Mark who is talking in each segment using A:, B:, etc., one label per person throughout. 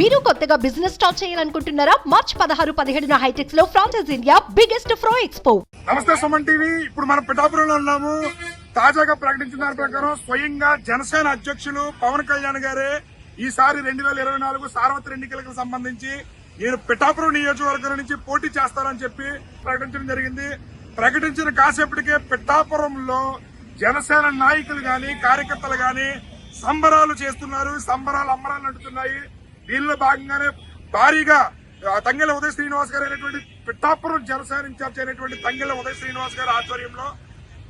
A: మీరు కొత్తగా business start చేయాలనుకుంటున్నారా? మార్చ్ పదహారు పదిహేడున హైటెక్స్లో franchise India biggest pro expo
B: నమస్తే సుమన్ టీవీ. ఇప్పుడు మనం పిఠాపురంలో ఉన్నాము. తాజాగా ప్రకటించిన దాని ప్రకారం స్వయంగా జనసేన అధ్యక్షులు పవన్ కళ్యాణ్ గారే ఈసారి రెండు వేల ఇరవై నాలుగు సార్వత్రిక ఎన్నికలకు సంబంధించి నేను పిఠాపురం నియోజకవర్గం నుంచి పోటీ చేస్తానని చెప్పి ప్రకటించడం జరిగింది. ప్రకటించిన కాసేపటికే పిఠాపురంలో జనసేన నాయకులు గాని కార్యకర్తలు గాని సంబరాలు చేస్తున్నారు. సంబరాలు అమ్మరాలు నడుతున్నాయి దీనిలో భాగంగానే భారీగా తంగెల ఉదయ శ్రీనివాస్ గారు అయినటువంటి పిఠాపురం జనసేన ఇన్ఛార్జ్ అయినటువంటి తంగెల ఉదయ శ్రీనివాస్ గారి ఆధ్వర్యంలో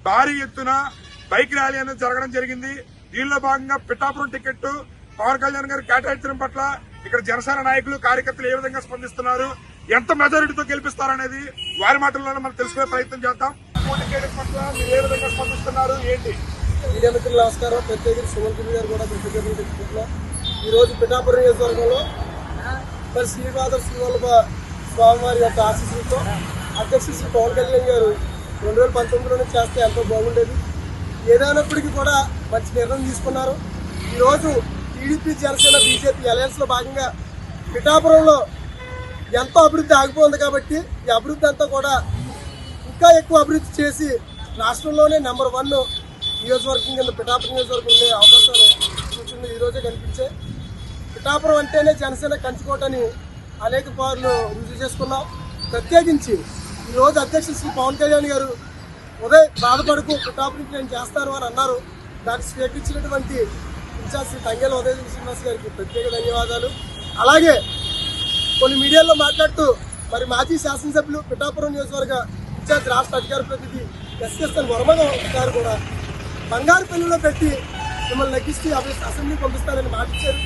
B: భారీ ఎత్తున బైక్ ర్యాలీ అనేది జరగడం జరిగింది. దీనిలో భాగంగా పిఠాపురం టికెట్ పవన్ కళ్యాణ్ గారు కేటాయించడం పట్ల ఇక్కడ జనసేన నాయకులు కార్యకర్తలు ఏ విధంగా స్పందిస్తున్నారు ఎంత మెజారిటీతో గెలిపిస్తారనేది వారి మాటల్లోనే మనం తెలుసుకునే ప్రయత్నం చేద్దాం. టికెట్ పట్ల మీరు ఏ విధంగా స్పందిస్తున్నారు ఏంటి?
C: మీడియా మిత్రులు నమస్కారం. ప్రత్యేకించి సుమన్ కుమార్ గారు కూడా తెలుపుకుంటున్నాం ఈరోజు పిఠాపురం నియోజకవర్గంలో మరి శ్రీపాద శ్రీవల్లభ స్వామివారి యొక్క ఆశీస్సులతో అధ్యక్షుడు శ్రీ పవన్ కళ్యాణ్ గారు రెండు వేల పంతొమ్మిదిలోనే చేస్తే ఎంతో బాగుండేది. ఏదైనప్పటికీ కూడా మంచి నిర్ణయం తీసుకున్నారు. ఈరోజు టీడీపీ జనసేన బీజేపీ అలయన్స్లో భాగంగా పిఠాపురంలో ఎంతో అభివృద్ధి ఆగిపోయింది కాబట్టి ఈ అభివృద్ధి అంతా కూడా ఇంకా ఎక్కువ అభివృద్ధి చేసి రాష్ట్రంలోనే నెంబర్ వన్ నియోజకవర్గం కింద పిఠాపురం నియోజకవర్గం ఉండే అవకాశాలు సూచనలు ఈరోజే కనిపించే పిఠాపురం అంటేనే జనసేన కంచుకోటని అనేక పార్లు రుజువు చేసుకున్నాం. ప్రత్యేకించి ఈరోజు అధ్యక్షుడు శ్రీ పవన్ కళ్యాణ్ గారు ఉదయ్ బాధపడుకు పిఠాపురం నేను చేస్తాను అని అన్నారు. దానికి స్వీకరించినటువంటి ఇన్ఛార్జ్ శ్రీ తంగేల ఉదయ్ శ్రీనివాస్ గారికి ప్రత్యేక ధన్యవాదాలు. అలాగే కొన్ని మీడియాలో మాట్లాడుతూ మరి మాజీ శాసనసభ్యులు పిఠాపురం నియోజకవర్గ ఇన్ఛార్జ్ రాష్ట్ర అధికార ప్రతినిధి ఎస్ఎస్ఎన్ వర్మ గారు కూడా బంగారు పెళ్ళిలో పెట్టి మిమ్మల్ని లెక్కిస్తూ అసెంబ్లీ అసెంబ్లీ పంపిస్తారని మాట ఇచ్చారు.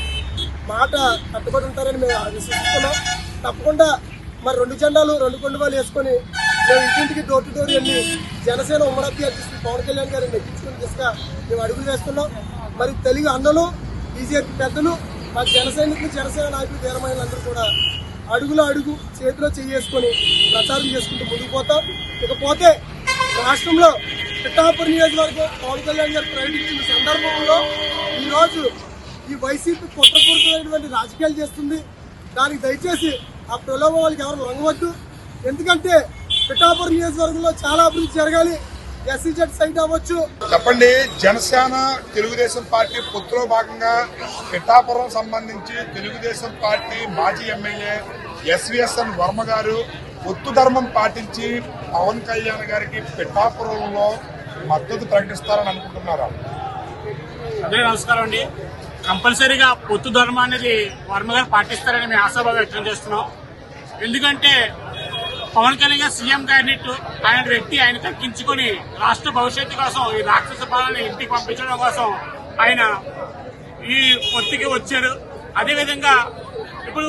C: మాట కట్టుబడి ఉంటారని మేము విశ్వసిస్తున్నాం తప్పకుండా మరి రెండు జెండాలు రెండు కొండవాళ్ళు వేసుకొని మేము ఇంటింటికి డోర్ టు డోర్ వెళ్ళి జనసేన ఉమ్మడి అభ్యర్థి పవన్ కళ్యాణ్ గారిని నెగ్గించుకుని దిశగా మేము అడుగులు వేస్తున్నాం. మరి తెలుగు అన్నలు బీజేపీ పెద్దలు మా జన సైనికులు జనసేన నాయకులు తీరమైనందరూ కూడా అడుగులో అడుగు చేతిలో చేసుకొని ప్రచారం చేసుకుంటూ ముందుకు పోతాం. ఇకపోతే రాష్ట్రంలో పిఠాపూర్ నియోజకవర్గం పవన్ కళ్యాణ్ గారు ప్రకటించిన సందర్భంలో ఈరోజు ఈ వైసీపీ కుట్రపూరితమైనటువంటి రాజకీయాలు చేస్తుంది. దానికి దయచేసి ఆ ప్రలోభాలకు ఎవరు లొంగవద్దు. ఎందుకంటే పిఠాపూర్ నియోజకవర్గంలో చాలా అభివృద్ధి జరగాలి. ఎస్సీజెడ్ సైట్ అవ్వచ్చు.
B: చెప్పండి జనసేన తెలుగుదేశం పార్టీ పొత్తులో భాగంగా పిఠాపురం సంబంధించి తెలుగుదేశం పార్టీ మాజీ ఎమ్మెల్యే ఎస్విఎస్ఎన్ వర్మ గారు పొత్తు ధర్మం పాటించి పవన్ కళ్యాణ్ గారికి పిఠాపురంలో మద్దతు ప్రకటిస్తారని అనుకుంటున్నారా?
D: అందరికీ నమస్కారం అండి. కంపల్సరీగా పొత్తు ధర్మం అనేది వర్మ గారు పాటిస్తారని మేము ఆశాభావం వ్యక్తం చేస్తున్నాం. ఎందుకంటే పవన్ కళ్యాణ్ గారు సీఎం క్యాండిడేట్ ఆయన వ్యక్తి ఆయన తగ్గించుకొని రాష్ట్ర భవిష్యత్తు కోసం ఈ రాక్షస పాలన ఇంటికి పంపించడం కోసం ఆయన ఈ పొత్తుకి వచ్చారు. అదేవిధంగా ఇప్పుడు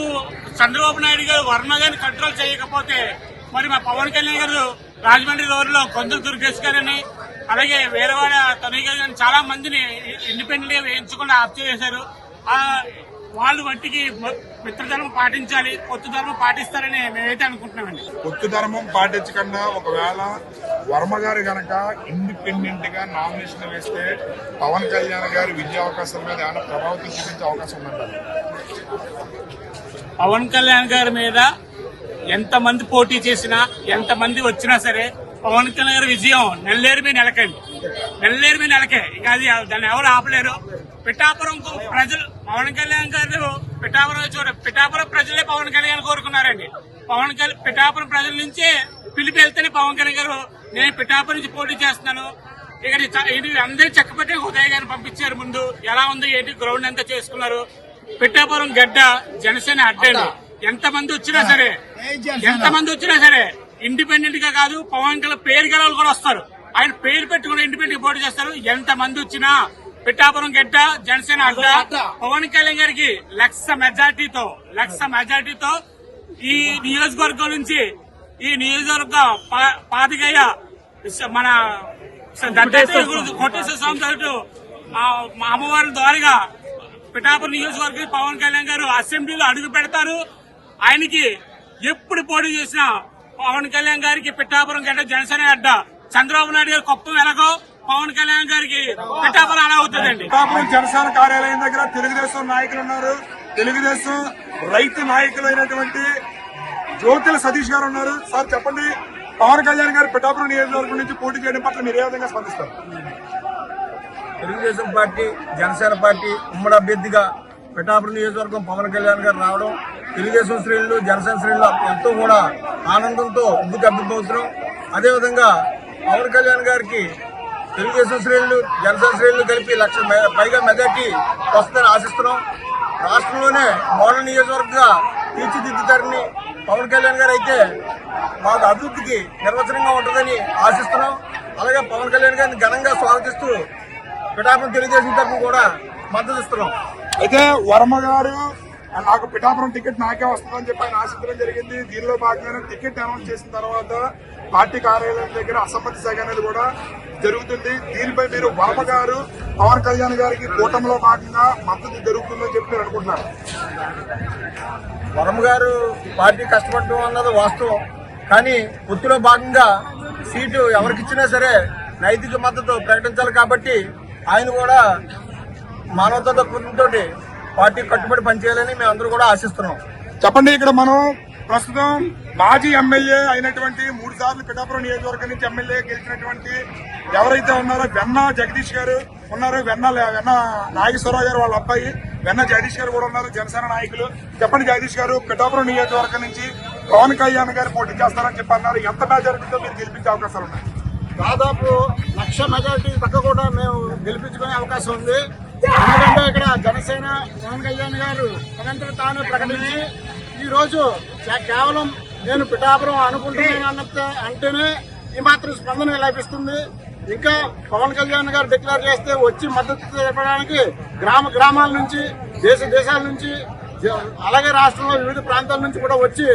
D: చంద్రబాబు నాయుడు గారు వర్మ గారిని కంట్రోల్ చేయకపోతే మరి మా పవన్ కళ్యాణ్ గారు రాజమండ్రి రోడ్లో కొందరు దుర్గేష్ గారని అలాగే వేరే వాళ్ళ తనయ్య గారు కానీ చాలా మందిని ఇండిపెండెంట్గా వేయించకుండా హత్య చేశారు. ఆ వాళ్ళు వంటికి మిత్రధర్మం పాటించాలి పొత్తు ధర్మం పాటిస్తారని మేమైతే అనుకుంటున్నామండి.
B: పొత్తు ధర్మం పాటించకుండా ఒకవేళ వర్మ గారు గనక ఇండిపెండెంట్గా నామినేషన్ వేస్తే పవన్ కళ్యాణ్ గారి విజయ అవకాశాల మీద ఏమైనా ప్రభావితం చూపించే అవకాశం ఉందంటారు
D: పవన్ కళ్యాణ్ గారి మీద ఎంత మంది పోటీ చేసినా ఎంత మంది వచ్చినా సరే పవన్ కళ్యాణ్ గారి విజయం నెల్లేరు మీద నెలకండి నెల్లేరు మీద నెలకే. ఇక అది దాన్ని ఎవరు ఆపలేరు. పిఠాపురం ప్రజలు పవన్ కళ్యాణ్ గారు పిఠాపురం చూడ పిఠాపురం ప్రజలే పవన్ కళ్యాణ్ కోరుకున్నారండి. పవన్ కళ్యాణ్ పిఠాపురం ప్రజల నుంచే పిలిపి వెళ్తేనే పవన్ కళ్యాణ్ గారు నేను పిఠాపురం నుంచి పోటీ చేస్తున్నాను. ఇక్కడ ఇది అందరూ చక్కబెట్టి ఉదయ్ గారిని పంపించారు ముందు. ఎలా ఉంది? ఏంటి? గ్రౌండ్ అంతా చేసుకున్నారు? పిఠాపురం గడ్డ జనసేన అడ్డండి. ఎంత మంది వచ్చినా సరే ఎంత మంది వచ్చినా సరే ఇండిపెండెంట్గా కాదు పవన్ కళ్యాణ్ పేరు గల కూడా వస్తారు. ఆయన పేరు పెట్టుకుని ఇండిపెండెంట్ పోటీ చేస్తారు. ఎంత మంది వచ్చినా పిఠాపురం గడ్డ జనసేన అడ్డ పవన్ కళ్యాణ్ గారికి లక్ష మెజార్టీతో లక్ష మెజార్టీతో ఈ నియోజకవర్గం నుంచి ఈ నియోజకవర్గ పాతికయ్య మన కోటేశ్వర స్వామి తరటు మా అమ్మవారి ద్వారాగా పిఠాపురం నియోజకవర్గం పవన్ కళ్యాణ్ గారు అసెంబ్లీలో అడుగు పెడతారు. ఆయనకి ఎప్పుడు పోటీ చేసినా పవన్ కళ్యాణ్ గారికి పిఠాపురం గడ్డ జనసేన అడ్డ చంద్రబాబు నాయుడు గారు కొప్పం ఎలాగో పవన్ కళ్యాణ్ గారికి పిఠాపురం అలా అవుతుందండి.
B: పిఠాపురం జనసేన కార్యాలయం దగ్గర తెలుగుదేశం నాయకులు ఉన్నారు. తెలుగుదేశం రైతు నాయకులైనటువంటి జ్యోతుల సతీష్ గారు ఉన్నారు. సార్ చెప్పండి. పవన్ కళ్యాణ్ గారు పిఠాపురం నియోజకవర్గం నుంచి పోటీ చేయడం పట్ల మీరు ఏ విధంగా స్పందిస్తారు?
E: తెలుగుదేశం పార్టీ జనసేన పార్టీ ఉమ్మడి అభ్యర్థిగా పిఠాపురం నియోజకవర్గం పవన్ కళ్యాణ్ గారు రావడం తెలుగుదేశం శ్రేణులు జనసేన శ్రేణులు ఎంతో కూడా ఆనందంతో ఉబ్బు తప్పిపోతున్నాం అదేవిధంగా పవన్ కళ్యాణ్ గారికి తెలుగుదేశం శ్రేణులు జనసేన శ్రేణులు కలిపి లక్ష మె- పైగా మెజార్టీ వస్తుందని ఆశిస్తున్నాం. రాష్ట్రంలోనే మోడల్ నియోజకవర్గంగా తీర్చిదిద్దుతారని పవన్ కళ్యాణ్ గారు అయితే మాకు అభివృద్ధికి నిర్వచనంగా ఉంటుందని ఆశిస్తున్నాం. అలాగే పవన్ కళ్యాణ్ గారిని ఘనంగా స్వాగతిస్తూ పిఠాపం తెలుగుదేశం తరఫున కూడా మద్దతు ఇస్తున్నాం.
B: అయితే వర్మ గారు నాకు పిఠాపురం టికెట్ నాకే వస్తుందని చెప్పి ఆయన ఆశించడం జరిగింది. దీనిలో భాగంగానే టికెట్ అనౌన్స్ చేసిన తర్వాత పార్టీ కార్యాలయం దగ్గర అసమ్మతి సగ అనేది కూడా జరుగుతుంది. దీనిపై మీరు వర్మ గారు పవన్ కళ్యాణ్ గారికి కూటమిలో భాగంగా మద్దతు జరుగుతుందని చెప్పి అనుకుంటున్నారు
E: వరం గారు పార్టీ కష్టపడటం అన్నది వాస్తవం. కానీ పొత్తులో భాగంగా సీటు ఎవరికిచ్చినా సరే నైతిక మద్దతు ప్రకటించాలి కాబట్టి ఆయన కూడా మానవతా దృక్పథంతో పార్టీ కట్టుబడి పనిచేయాలని మేము అందరూ కూడా ఆశిస్తున్నాం.
B: చెప్పండి ఇక్కడ మనం ప్రస్తుతం మాజీ ఎమ్మెల్యే అయినటువంటి మూడు సార్లు పిఠాపురం నియోజకవర్గం నుంచి ఎమ్మెల్యే గెలిచినటువంటి ఎవరైతే ఉన్నారో వెన్న జగదీష్ గారు ఉన్నారు. వెన్న వెన్న నాగేశ్వరరావు గారు వాళ్ళ అబ్బాయి. వెన్న జగదీష్ గారు కూడా ఉన్నారు జనసేన నాయకులు. చెప్పండి జగదీష్ గారు పిఠాపురం నియోజకవర్గం నుంచి పవన్ కళ్యాణ్ గారు పోటీ చేస్తారని చెప్పి అన్నారు ఎంత మెజారిటీతో మీరు గెలిపించే అవకాశాలు ఉన్నాయి?
E: దాదాపు లక్ష మెజార్టీ పక్క కూడా మేము గెలిపించుకునే అవకాశం ఉంది. ఎందుకంటే ఇక్కడ జనసేన పవన్ కళ్యాణ్ గారు తనంతట తాను ప్రకటించి ఈరోజు కేవలం నేను పిఠాపురం అనుకుంటున్నాను అంటేనే ఈ మాత్రం స్పందన లభిస్తుంది. ఇంకా పవన్ కళ్యాణ్ గారు డిక్లేర్ చేస్తే వచ్చి మద్దతు తెలపడానికి గ్రామ గ్రామాల నుంచి దేశ దేశాల నుంచి అలాగే రాష్ట్రంలో వివిధ ప్రాంతాల నుంచి కూడా వచ్చి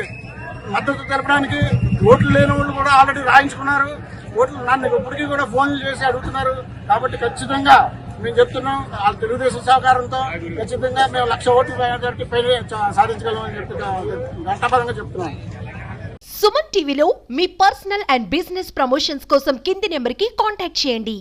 E: మద్దతు తెలపడానికి ఓట్లు లేని వాళ్ళు కూడా ఆల్రెడీ రాయించుకున్నారు. ఓట్లు నన్ను ఇప్పటికీ కూడా ఫోన్లు చేసి అడుగుతున్నారు. కాబట్టి ఖచ్చితంగా మేము చెప్తున్నాం ఆ తెలుగుదేశం సహకారంతో ఖచ్చితంగా మేము లక్ష ఓట్లు సాధించగలమని చెప్పి ఘంటాపరంగా చెప్తున్నాం.
A: సుమన్ టీవీలో మీ పర్సనల్ అండ్ బిజినెస్ ప్రమోషన్స్ కోసం కింది నెంబర్కి కాంటాక్ట్ చేయండి.